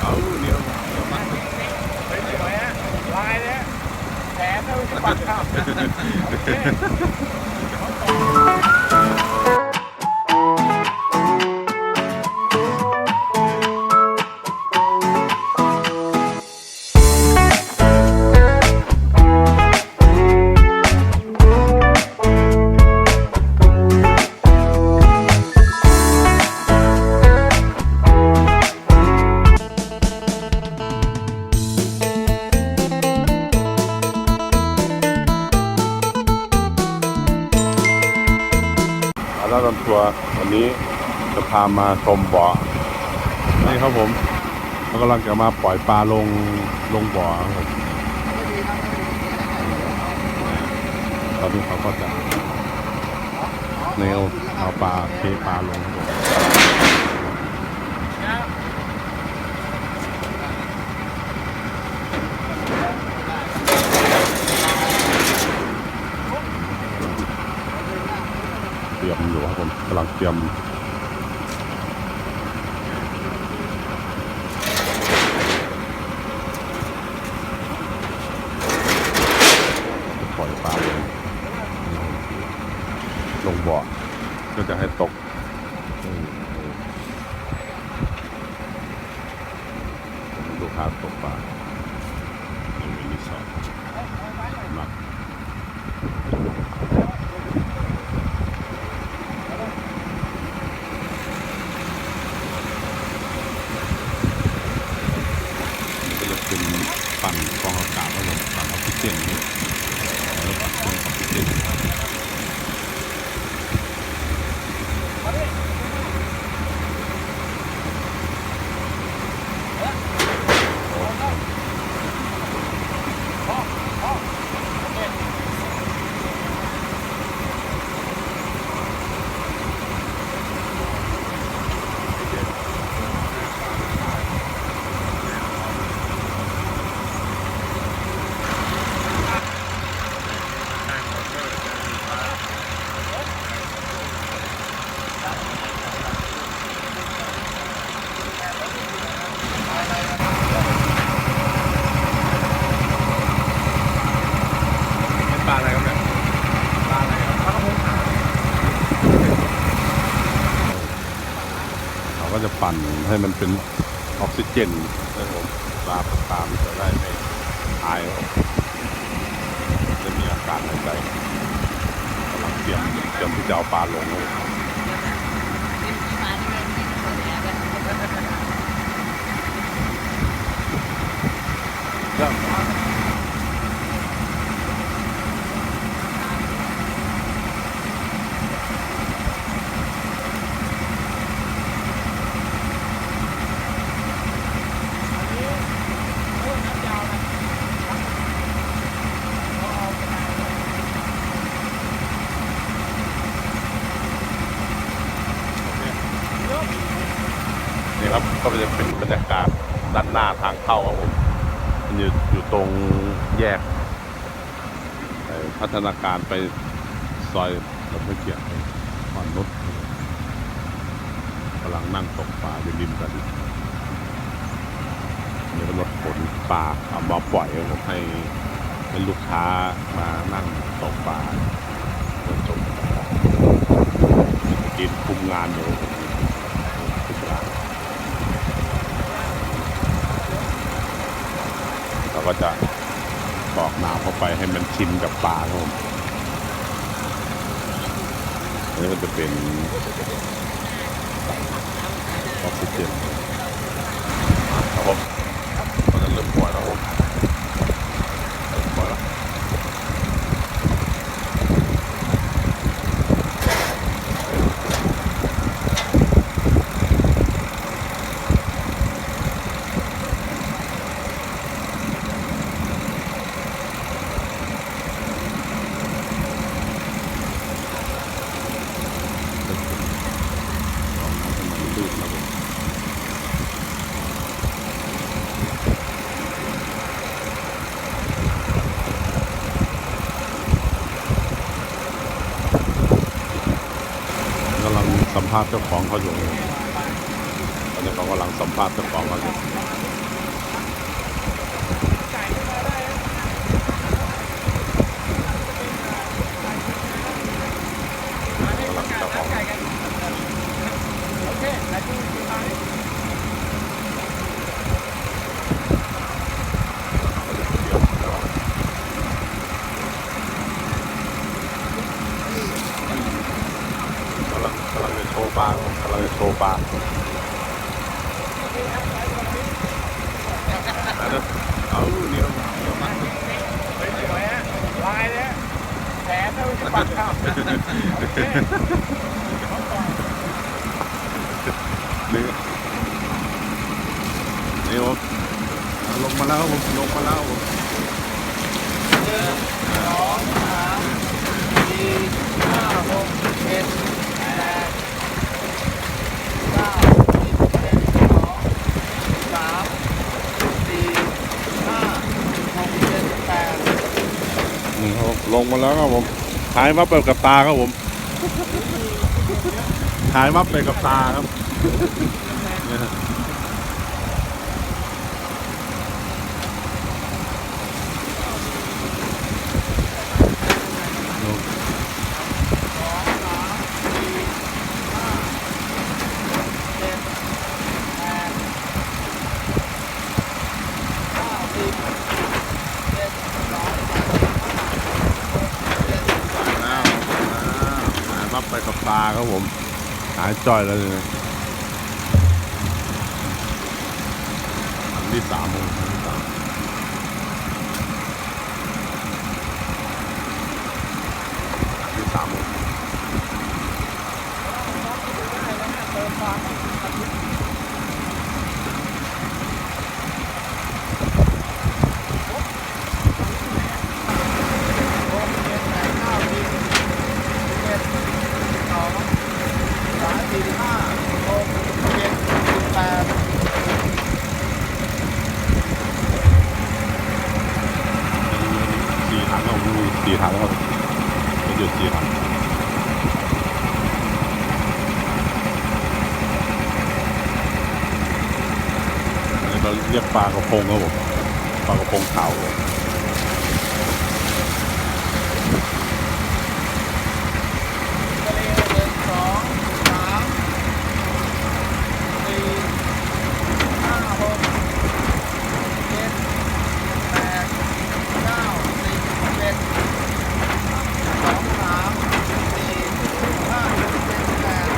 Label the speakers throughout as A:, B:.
A: เอาเดี๋ยวเดี๋ยวมา
B: เฮ้ยสวะลายเนี่ยแถมนะไม่ใช่ปักข้าว
A: วลำทัวร์วันนี้จะพามาชมบ่อ นี่ครับผมเรากำลังจะมาปล่อยปลาลงลงบ่อครับตอนนี้เขาก็จะเนวเอาปลาเทปลาลงครับ เตรียมอยู่ครับผมกำลังเตรียมปล่อยปลาลงลงบ่อก็จะให้ตกอืมลูกค้าตกปลาในรีสอร์ทมัก ก็จะเป็นปั่นกรองอากาศครับผมปั่นออกซิเจนนี่แล้วปั่นเครื่องออกซิเจนเป็นปลาอะไรครับเนี่ยปลาอะไรครับปลากระพงขาวเขา ก็จะปั่นให้มันเป็นออกซิเจนนะครับผมปลาปลามจะได้ไม่ตายจะมีอากาศหายใจกำลังเตรียมเตรียมที่จะเอาปลาลงเลยเริ่ม นี่ครับก็จะเป็นบรรยากาศด้านหน้า ทางเข้าครับผมมันอยู่อยู่ตรงแยก พัฒนาการไปซอยลำพเกียรติมอนนุษย์กำลังนั่งตกปลาอยู่ริมกันนี่ก็รถขนปลาเอามาปล่อยผมให้ให้ลูกค้ามานั่งตกปลาเพื่อชมกินคุมงานอยู่ครับผมคุมงาน เราก็จะกรอกน้ำเข้าไปให้มันชินกับปลาครับผมอันนี้มันจะเป็นออกซิเจนครับผมก็จะเริ่มปล่อยแล้วครับผมเริ่มปล่อยแล้วลองน้ำให้มันลื่นครับผมกำลัง สัมภาษณ์เจ้าของเขาอยู่ตอนนี้เขากำลังสัมภาษณ์เจ้าของเขาอยู่กำลังเจ้าของ กำลังกำลังจะโชว์ปลากำลังจะโชว์ปลาเอาเดี๋ยว
B: สวยฮะลายเลยแผลไม่รู้จะปักข้าโอเค
A: นี่นี่ผมลงมาแล้วผมลงมาแล้วผม
B: สองสามสี่ห้าหกเจ็ดเก้าสิบเอ็ดสองสามสี่ห้าหกเจ็ดแปด
A: นี่ครับผมล งมาแล้วครับผมหายวับไปกับตาครับผมหายวับไปกับตาครับเนี่ยฮะแล้วหายวับไปกับตาครับผม หายจ่อยแล้วเลยอันที่สามผมอันที่สามอันที่สามผม
B: สามสี่ห้าหกเจ็ดแปด
A: สี่ถังครับผมมีสี่ถังครับจะหยุดสี่ถังอันนี้เราเรียกปลากระพงครับผมปลากระพงขาวครับผม
B: ทะเลหนึ่งสองสามสี่ห้าหกเจ็ดแปดเก้าสิบเอ็ดสองสามสี่ห้าหกเจ็ดแปด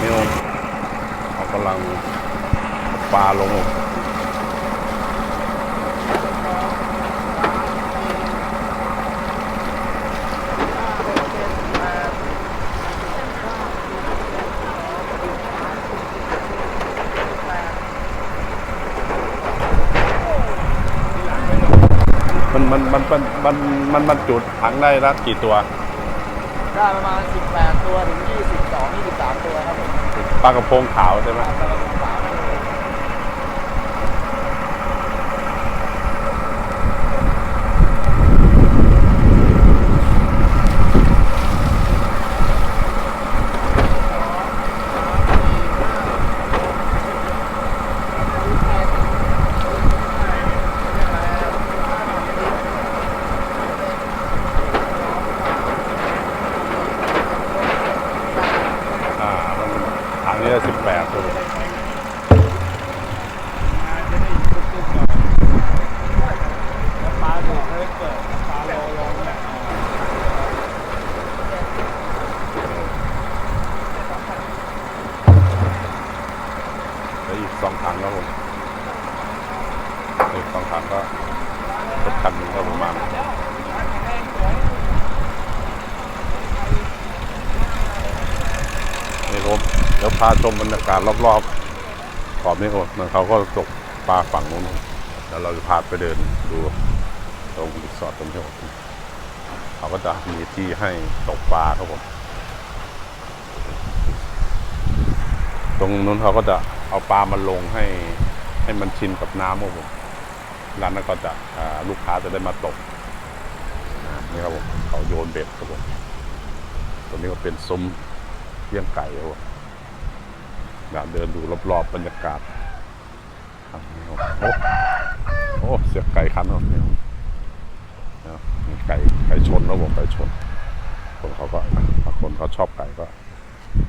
A: นี่ผมเขากำลังปลาลงครับ มันมันมันมันมันมันมันจุดถังได้ละกี่ตัว
B: ได้ประมาณ 18 ตัวถึง 22 23 ตัวครับผม
A: ปลากระพงขาวใช่ไหม
B: ปลากระพงขาวเลย
A: อ่ามันถังนี้สิบแปดตัว
B: ปลาถูกเลยเกิดปลาโลลงเนี่ย
A: แล้วอีก สองถังครับผมอีกสองถังก็รถคันนึงก็ประมาณนี่ครับเดี๋ยวพาชมบรรยากาศรอบๆขอบนี้ครับมันเขาก็ตกปลาฝั่งนู้นแล้วเราจะพาไปเดินดูตรงรีสอร์ทตรงนี้ครับเขาก็จะมีที่ให้ตกปลาครับผมตรงนู้นเขาก็จะ เอาปลามาลงให้ให้มันชินกับน้ำครับผมร้านนั้นก็จะลูกค้าจะได้มาตกนี่ครับผมเขาโยนเบ็ดครับผมตัวนี้ก็เป็นซุ้มเลี้ยงไก่ครับผมเดินดูรอบๆบรรยากาศครับนี่ครับโอ้โอ้เสียงไก่คันครับเนี่ยไก่ไก่ชนแล้วผมไก่ชน คนเขาก็บางคนเขาชอบไก่ก็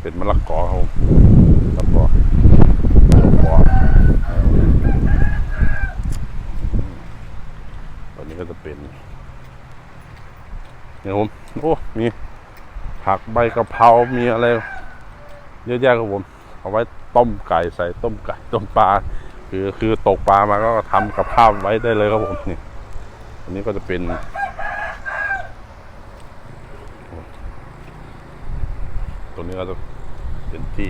A: เป็นมะละกอเขามะละกอมะละกอตอนนี้ก็จะเป็น เนี่ยผมโอ้มีผักใบกะเพรา มีอะไร เยอะแยะครับผม เอาไว้ต้มไก่ใส่ต้มไก่ต้มปลา คือคือตกปลามาก็ทำกับข้าวไว้ได้เลยครับผมนี่อันนี้ก็จะเป็นตรงนี้ก็จะเป็นที่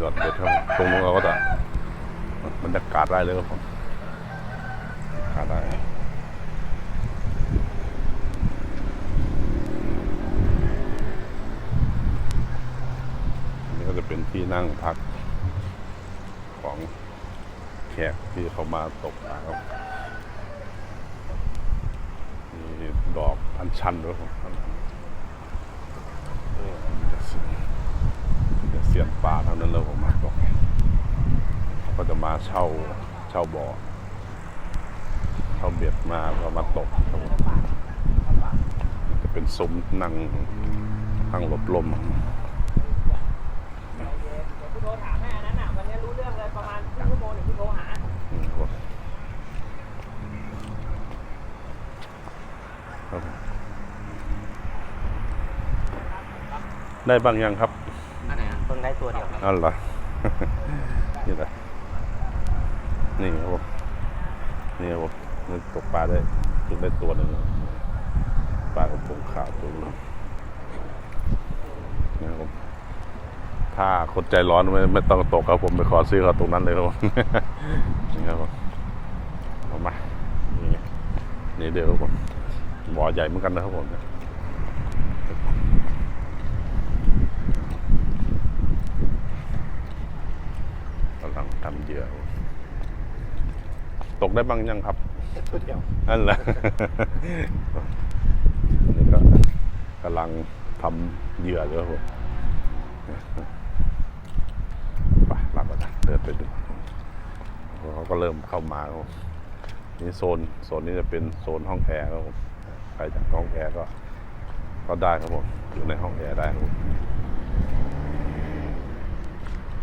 A: ยอดเด็ดครับตรงนู้นเราก็จะบรรยากาศได้เลยครับผมบรรยากาศได้อันนี่ก็จะ เป็นที่นั่งพักของแขกที่เขามาตกปลาครับมีดอกอัญชันด้วยครับจะเสียนป่าเท่านั้นเลยผมมาตกเขาก็จะมาเช่าเช่าบ่อเช่าเบ็ดมาก็มาตกครับจะเป็นซุ้มนั่งนั่งหลบลม
B: เดี๋ยวพี่โทรถามให้อันนั้นน่ะวันนี้รู้เรื่องเลยประมาณครึ่งชั่วโมงเดี๋ยวพี่โทรหา
A: อืมครับครับผม ได้บางยังครับ
B: อันไหนเพิ่งได้ตัวเดียวครับ
A: นั่นเหรอ นี่แหละนี่ครับผมนี่ครับผมนี่ตกปลาได้ถึงได้ตัวหนึ่งปลากระพงขาวตัวนึงนี่ครับผมถ้าคนใจร้อนไม่ไม่ต้องตกครับผมไปขอซื้อเขาตรงนั้นเลยครับผมนี่ครับผมเอามานี่นี่เดี๋ยวครับผมบ่อใหญ่เหมือนกันนะครับผม กำลังทำ เหยื่ออยู่ตกได้บ้างยังครับ
B: ตัวเดียว
A: นั่นแหละนี่ก็กำลังทำเหยื่ออยู่ครับผมไปหลังก่อนนะเดินไปดูเขาก็เริ่มเข้ามาครับผมนี่โซนโซนนี้จะเป็นโซนห้องแอร์ครับผมใครจากห้องแอร์ก็ ก็ได้ครับผมอยู่ในห้องแอร์ได้ครับผม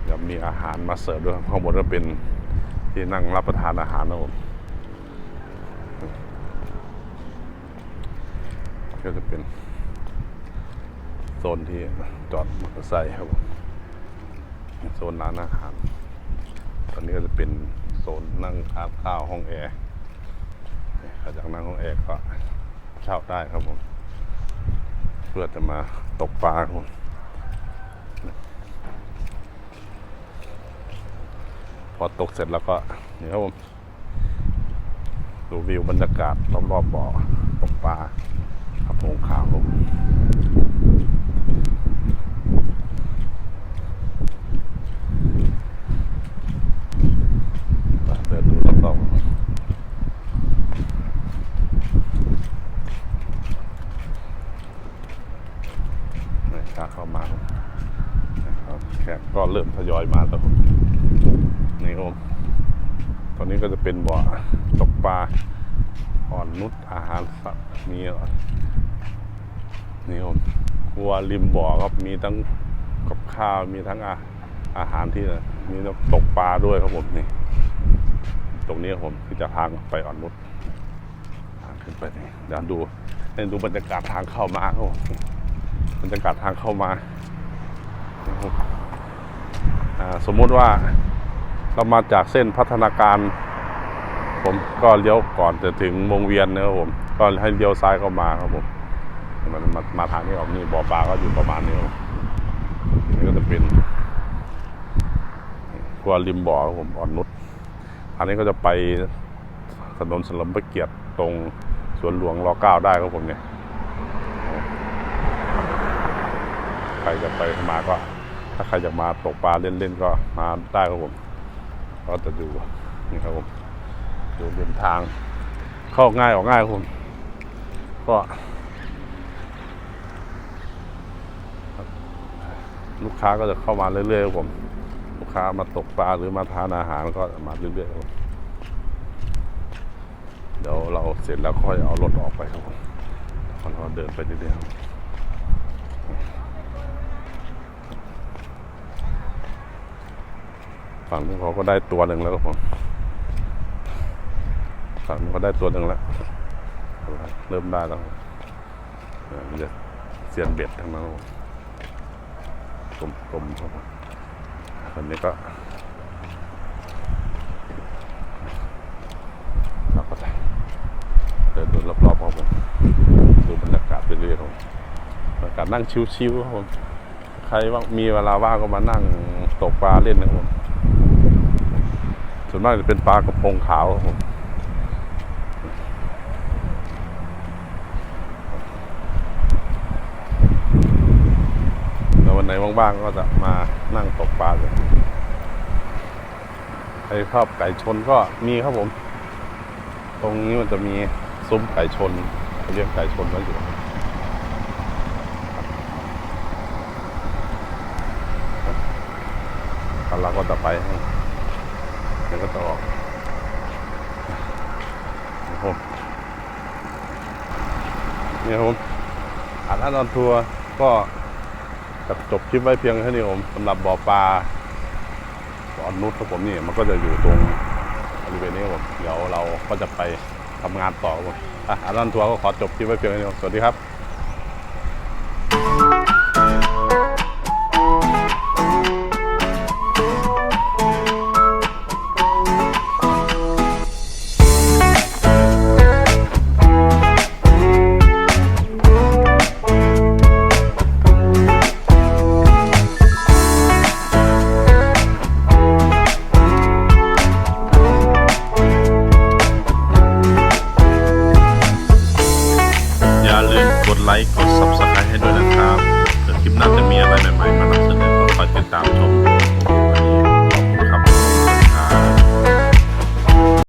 A: เดี๋ยวมีอาหารมาเสิร์ฟด้วยข้างบนก็เป็นที่นั่งรับประทานอาหารนะผมก็จะเป็นโซนที่จอดมอเตอร์ไซค์ครับผมโซนร้านอาหาร ตอนนี้ก็จะเป็นโซนนั่งทานข้าวห้องแอร์ใครอยากนั่งห้องแอร์ก็เช่าได้ครับผม เพื่อจะมาตกปลาครับผม พอตกเสร็จแล้วก็นี่ครับผมดูวิวบรรยากาศรอบๆบ่อตกปลาครับผมขาวครับผมไปเดินดูรอบๆนี่ขาเข้ามาครับนะครับแขกก็เริ่มทยอยมาแล้วครับ นี่ครับผมตอนนี้ก็จะเป็นบ่อตกปลาอ่อนนุชอาหารสัตว์ มีนี่ครับผมครัวริมบ่อครับมีทั้งกับข้าวมีทั้งอาอาหารที่มีน้ำตกปลาด้วยครับผมนี่ ตรงนี้ครับผมที่จะทางไปอ่อนนุชทางขึ้นไปนี่เดี๋ยวดูให้ดูบรรยากาศทางเข้ามาครับผมบรรยากาศทางเข้ามาสมมุติว่าเรามาจากเส้นพัฒนาการ ผมก็เลี้ยวก่อนจะถึงวงเวียนนะครับผมก็ให้เลี้ยวซ้ายเข้ามาครับผมมันมามาทางนี้ออกนี่บ่อปลาก็อยู่ประมาณนี้ครับนี่ก็จะเป็นครัวริมบ่อครับผมอ่อนนุชอันนี้ก็จะไปถนนเฉลิมพระเกียรติตรงสวนหลวงรอเก้าได้ครับผมเนี่ยใครจะไปมาก็ ถ้าใครอยากมาตกปลาเล่นๆก็มาได้ครับผม ก็จะดูนี่ครับผม ดูเดินทาง เข้าง่ายออกง่ายครับผมก็ลูกค้าก็จะเข้ามาเรื่อยๆครับผม ลูกค้ามาตกปลาหรือมาทานอาหารก็มาเรื่อยๆครับผมเดี๋ยวเราเสร็จแล้วค่อยเอารถออกไปครับผมแล้วเราเดินไปเรื่อยๆครับฝั่งนี้เขาก็ได้ตัวหนึ่งแล้วครับผม ฝั่งนี้ก็ได้ตัวหนึ่งแล้ว เริ่มได้แล้วครับเออมันจะเสียนเบ็ดทั้งนั้นกลมๆครับผมอันนี้ก็เราก็จะเดินดูรอบๆครับผมดูบรรยากาศไปเรื่อยครับบรรยากาศนั่งชิวๆครับผมใครว่างมีเวลาว่างก็มานั่งตกปลาเล่นนะครับผมส่วนมากจะเป็นปลากระพงขาวครับผม วันไหนว่างๆก็จะมานั่งตกปลาเลยใครชอบไก่ชนก็มีครับผม ตรงนี้มันจะมีซุ้มไก่ชนเขาเลี้ยงไก่ชนไว้อยู่แล้วเราก็จะไปให้เดี๋ยวก็จะออกโอ้โหนี่ครับผมอ่านอนทัวร์ก็ กับจบคลิปไว้เพียงแค่นี้ผมสำหรับบ่อปลาบ่อนุชของผมนี่มันก็จะอยู่ตรงบริเวณนี้ผมเดี๋ยวเราก็จะไปทำงานต่อครับผมอะอารันทัวร์ก็ขอจบคลิปไว้เพียงแค่นี้สวัสดีครับ